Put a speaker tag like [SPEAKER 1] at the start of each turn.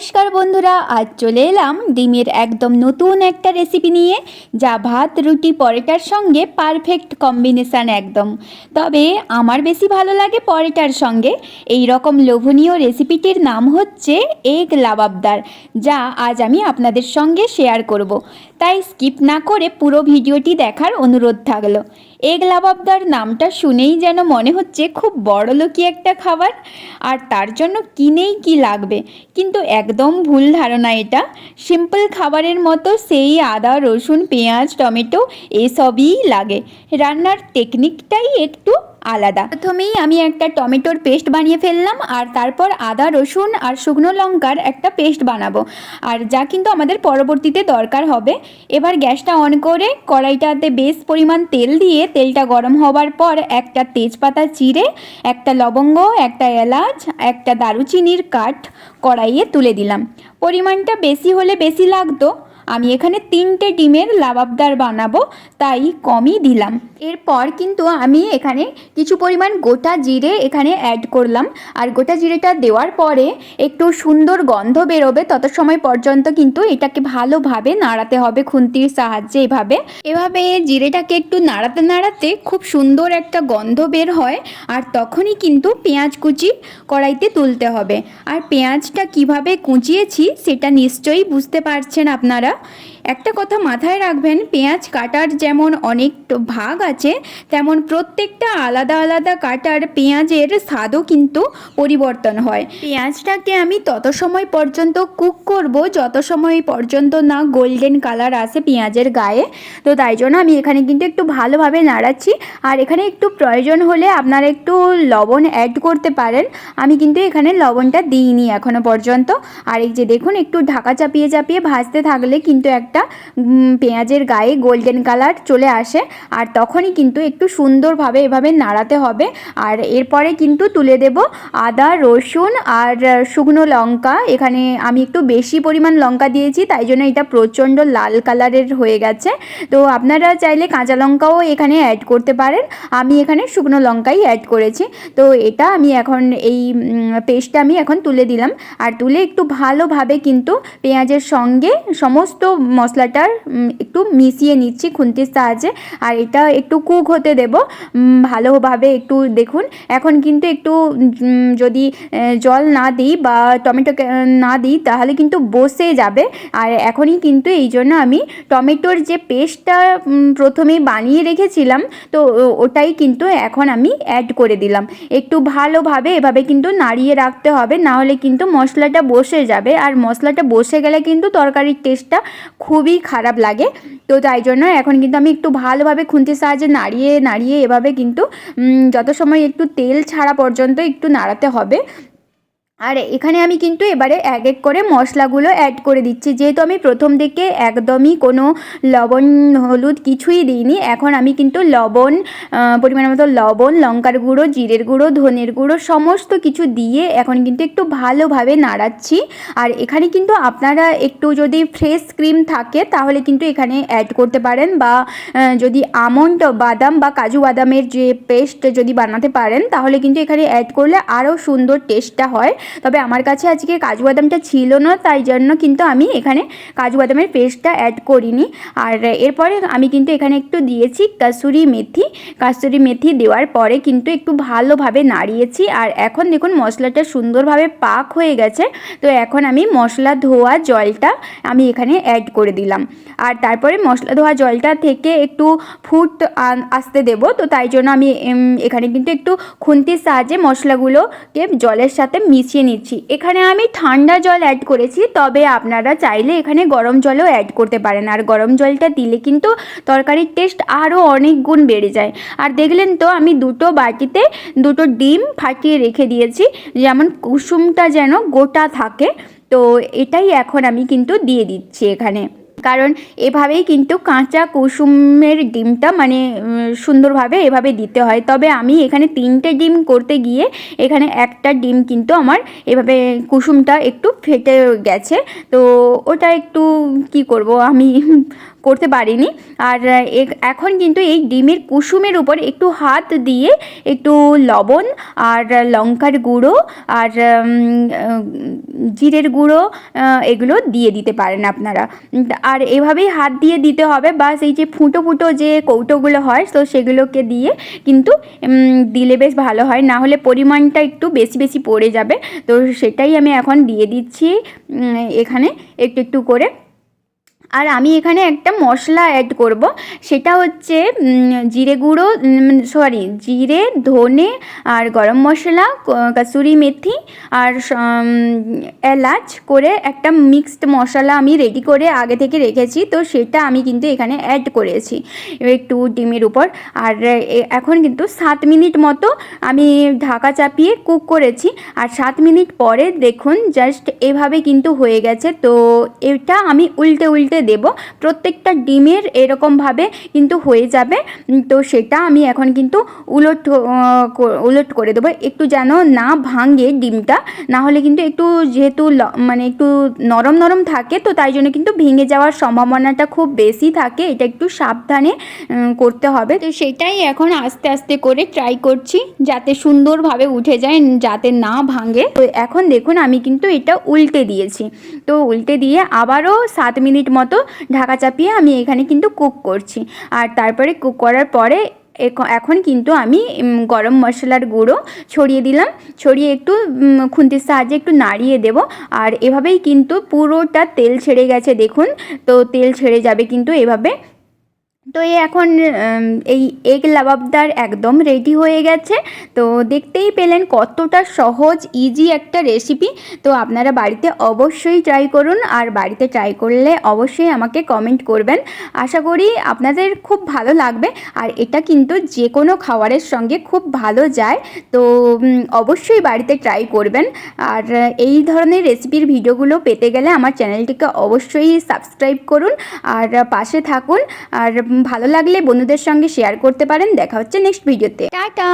[SPEAKER 1] নমস্কার বন্ধুরা, আজ চলে এলাম ডিমের একদম নতুন একটা রেসিপি নিয়ে, যা ভাত, রুটি, পরোটার সঙ্গে পারফেক্ট কম্বিনেশান একদম। তবে আমার বেশি ভালো লাগে পরোটার সঙ্গে। এই রকম লোভনীয় রেসিপিটির নাম হচ্ছে এগ লাবাবদার, যা আজ আমি আপনাদের সঙ্গে শেয়ার করব। তাই স্কিপ না করে পুরো ভিডিওটি দেখার অনুরোধ থাকল। এগ লাবাবদার নামটা শুনেই যেন মনে হচ্ছে খুব বড় লোকই একটা খাবার। আর তার জন্য কিনেই কি লাগবে? কিন্তু একদম ভুল ধারণা এটা। সিম্পল খাবারের মতো সেই আদা, রসুন, পেঁয়াজ, টমেটো এসবই লাগে। রান্নার টেকনিকটাই একটু আলাদা। প্রথমেই আমি একটা টমেটোর পেস্ট বানিয়ে ফেললাম, আর তারপর আদা, রসুন আর শুকনো লঙ্কার একটা পেস্ট বানাবো। আর যা কিন্তু আমাদের পরবর্তীতে দরকার হবে। এবার গ্যাসটা অন করে কড়াইটাতে বেশ পরিমাণ তেল দিয়ে তেলটা গরম হওয়ার পর একটা তেজপাতা চিড়ে, একটা লবঙ্গ, একটা এলাচ, একটা দারুচিনির কাঠ কড়াইয়ে তুলে দিলাম। পরিমাণটা বেশি হলে বেশি লাগতো। আমি এখানে তিনটে ডিমের লাবাবদার বানাবো, তাই কমই দিলাম। এরপর কিন্তু আমি এখানে কিছু পরিমাণ গোটা জিরে এখানে অ্যাড করলাম। আর গোটা জিরেটা দেওয়ার পরে একটু সুন্দর গন্ধ বেরোবে তত সময় পর্যন্ত কিন্তু এটাকে ভালোভাবে নাড়াতে হবে খুন্তির সাহায্যে এভাবে। এভাবে জিরেটাকে একটু নাড়াতে নাড়াতে খুব সুন্দর একটা গন্ধ বের হয় আর তখনই কিন্তু পেঁয়াজ কুচি কড়াইতে তুলতে হবে। আর পেঁয়াজটা কীভাবে কুচিয়েছি সেটা নিশ্চয়ই বুঝতে পারছেন আপনারা। একটা কথা মাথায় রাখবেন, পেঁয়াজ কাটার যেমন অনেক ভাগ আছে, তেমন প্রত্যেকটা আলাদা আলাদা কাটার পেঁয়াজের স্বাদও কিন্তু পরিবর্তন হয়। পেঁয়াজটাকে আমি তত সময় পর্যন্ত কুক করব, যত সময় পর্যন্ত না গোল্ডেন কালার আসে পেঁয়াজের গায়ে। তো তাই জন্য আমি এখানে কিন্তু একটু ভালোভাবে নাড়াচ্ছি। আর এখানে একটু প্রয়োজন হলে আপনারা একটু লবণ অ্যাড করতে পারেন। আমি কিন্তু এখানে লবণটা দিইনি এখনও পর্যন্ত। আর এই যে দেখুন, একটু ঢাকা চাপিয়ে চাপিয়ে ভাজতে থাকলে কিন্তু একটা উম, পেঁয়াজের গায়ে গোল্ডেন কালার চলে আসে। আর তখনই কিন্তু একটু সুন্দরভাবে এভাবে নাড়াতে হবে। আর এরপরে কিন্তু তুলে দেব আদা রসুন আর শুকনো লঙ্কা। এখানে আমি একটু বেশি পরিমাণ লঙ্কা দিয়েছি তাই জন্য এটা প্রচণ্ড লাল কালারের হয়ে গেছে। তো আপনারা চাইলে কাঁচা লঙ্কাও এখানে অ্যাড করতে পারেন। আমি এখানে শুকনো লঙ্কাই অ্যাড করেছি। তো এটা আমি এখন এই পেস্টটা আমি এখন তুলে দিলাম। আর তুলে একটু ভালোভাবে কিন্তু পেঁয়াজের সঙ্গে সমস্ত মশলাটার একটু মিশিয়ে নিচ্ছি খুন্তির সাহায্যে। আর এটা একটু কুক হতে দেব। ভালোভাবে একটু দেখুন। এখন কিন্তু একটু যদি জল না দিই বা টমেটো না দিই, তাহলে কিন্তু বসে যাবে। আর এখনই কিন্তু এই জন্য আমি টমেটোর যে পেস্টটা প্রথমেই বানিয়ে রেখেছিলাম, তো ওটাই কিন্তু এখন আমি অ্যাড করে দিলাম। একটু ভালোভাবে এভাবে কিন্তু নাড়িয়ে রাখতে হবে, না হলে কিন্তু মশলাটা বসে যাবে। আর মশলাটা বসে গেলে কিন্তু তরকারির টেস্টটা খুবই খারাপ লাগে। তো তাই জন্য এখন কিন্তু আমি একটু ভালোভাবে খুন্তির সাহায্যে নাড়িয়ে নাড়িয়ে এভাবে কিন্তু যত সময় একটু তেল ছাড়া পর্যন্ত একটু নাড়াতে হবে। আর এখানে আমি কিন্তু এবারে এক এক করে মশলাগুলো অ্যাড করে দিচ্ছি। যেহেতু আমি প্রথম দিকে একদমই কোনো লবণ, হলুদ কিছুই দিইনি, এখন আমি কিন্তু লবণ পরিমাণ মতো লবণ, লঙ্কার গুঁড়ো, জিরের গুঁড়ো, ধনের গুঁড়ো সমস্ত কিছু দিয়ে এখন কিন্তু একটু ভালোভাবে নাড়াচ্ছি। আর এখানে কিন্তু আপনারা একটু যদি ফ্রেশ ক্রিম থাকে, তাহলে কিন্তু এখানে অ্যাড করতে পারেন বা যদি আমন্ড, বাদাম বা কাজু বাদামের যে পেস্ট যদি বানাতে পারেন, তাহলে কিন্তু এখানে অ্যাড করলে আরও সুন্দর টেস্টটা হয়। তবে আমার কাছে আজকে কাজু বাদামটা ছিল না তাই জন্য কিন্তু আমি এখানে কাজু বাদামের পেস্টটা অ্যাড করিনি। আর এরপরে আমি কিন্তু এখানে একটু দিয়েছি কাসুরি মেথি। কাসুরি মেথি দেওয়ার পরে কিন্তু একটু ভালোভাবে নাড়িয়েছি। আর এখন দেখুন মশলাটা সুন্দরভাবে পাক হয়ে গেছে। তো এখন আমি মশলা ধোয়া জলটা আমি এখানে অ্যাড করে দিলাম। আর তারপরে মশলা ধোয়া জলটা থেকে একটু ফুট আসতে দেব। তো তাই জন্য আমি এখানে কিন্তু একটু খুন্তির সাহায্যে মশলাগুলোকে জলের সাথে মিশিয়ে নিচ্ছি। এখানে আমি ঠান্ডা জল অ্যাড করেছি, তবে আপনারা চাইলে এখানে গরম জলও অ্যাড করতে পারেন। আর গরম জলটা দিলে কিন্তু তরকারির টেস্ট আরও অনেক গুণ বেড়ে যায়। আর দেখলেন তো, আমি দুটো বাটিতে দুটো ডিম ফাটিয়ে রেখে দিয়েছি, যেমন কুসুমটা যেন গোটা থাকে। তো এটাই এখন আমি কিন্তু দিয়ে দিচ্ছি এখানে। কারণ এভাবেই কিন্তু কাঁচা কুসুমের ডিমটা মানে সুন্দরভাবে এভাবে দিতে হয়। তবে আমি এখানে তিনটে ডিম করতে গিয়ে এখানে একটা ডিম কিন্তু আমার এভাবে কুসুমটা একটু ফেটে গেছে। তো ওটা একটু কি করব? আমি করতে পারিনি। আর এখন কিন্তু এই ডিমের কুসুমের উপর একটু হাত দিয়ে একটু লবণ আর লঙ্কার গুঁড়ো আর জিরের গুঁড়ো এগুলো দিয়ে দিতে পারেন আপনারা। আর এভাবেই হাত দিয়ে দিতে হবে। বাস এই যে ফুটো ফুটো যে কৌটোগুলো হয়, তো সেগুলোকে দিয়ে কিন্তু দিলে বেশ ভালো হয়। না হলে পরিমাণটা একটু বেশি বেশি পড়ে যাবে। তো সেটাই আমি এখন দিয়ে দিচ্ছি এখানে একটু একটু করে। আর আমি এখানে একটা মশলা অ্যাড করব। সেটা হচ্ছে জিরে গুঁড়ো সরি জিরে, ধনে আর গরম মশলা কাসুরি মেথি আর এলাচ করে একটা মিক্সড মশলা আমি রেডি করে আগে থেকে রেখেছি। তো সেটা আমি কিন্তু এখানে অ্যাড করেছি একটু ডিমের উপর। আর এখন কিন্তু সাত মিনিট মতো আমি ঢাকা চাপিয়ে কুক করেছি। আর সাত মিনিট পরে দেখুন জাস্ট এভাবে কিন্তু হয়ে গেছে। তো এটা আমি উল্টে উল্টে দেব। প্রত্যেকটা ডিমের এরকমভাবে কিন্তু হয়ে যাবে। তো সেটা আমি এখন কিন্তু উলট উলট করে দেবো। একটু যেন না ভাঙে ডিমটা, না হলে কিন্তু একটু যেহেতু মানে একটু নরম নরম থাকে, তো তাই জন্য কিন্তু ভেঙে যাওয়ার সম্ভাবনাটা খুব বেশি থাকে। এটা একটু সাবধানে করতে হবে। তো সেটাই এখন আস্তে আস্তে করে ট্রাই করছি, যাতে সুন্দরভাবে উঠে যায়, যাতে না ভাঙে। তো এখন দেখুন, আমি কিন্তু এটা উল্টে দিয়েছি। তো উল্টে দিয়ে আবারও সাত মিনিট মতো ঢাকা চাপিয়ে আমি এখানে কিন্তু কুক করছি। আর তারপরে কুক করার পরে এখ- এখন কিন্তু আমি গরম মশলার গুঁড়ো ছড়িয়ে দিলাম। ছড়িয়ে একটু খুন্তির সাহায্যে একটু নাড়িয়ে দেব। আর এভাবেই কিন্তু পুরোটা তেল ছেড়ে গেছে, দেখুন। তো তেল ছেড়ে যাবে কিন্তু এভাবে। তো এই এখন এই এগ লাবাবদার একদম রেডি হয়ে গেছে। তো দেখতেই পেলেন কতটা সহজ ইজি একটা রেসিপি তো আপনারা বাড়িতে অবশ্যই ট্রাই করুন আর বাড়িতে ট্রাই করলে অবশ্যই আমাকে কমেন্ট করবেন। আশা করি আপনাদের খুব ভালো লাগবে আর এটা কিন্তু যে কোনো খাবারের সঙ্গে খুব ভালো যায়। তো অবশ্যই বাড়িতে ট্রাই করবেন। আর এই ধরনের রেসিপির ভিডিওগুলো পেতে গেলে আমার চ্যানেলটিকে অবশ্যই সাবস্ক্রাইব করুন। আর পাশে থাকুন। আর ভালো লাগলে বন্ধুদের সঙ্গে শেয়ার করতে পারেন। দেখা হচ্ছে নেক্সট ভিডিওতে টাটা!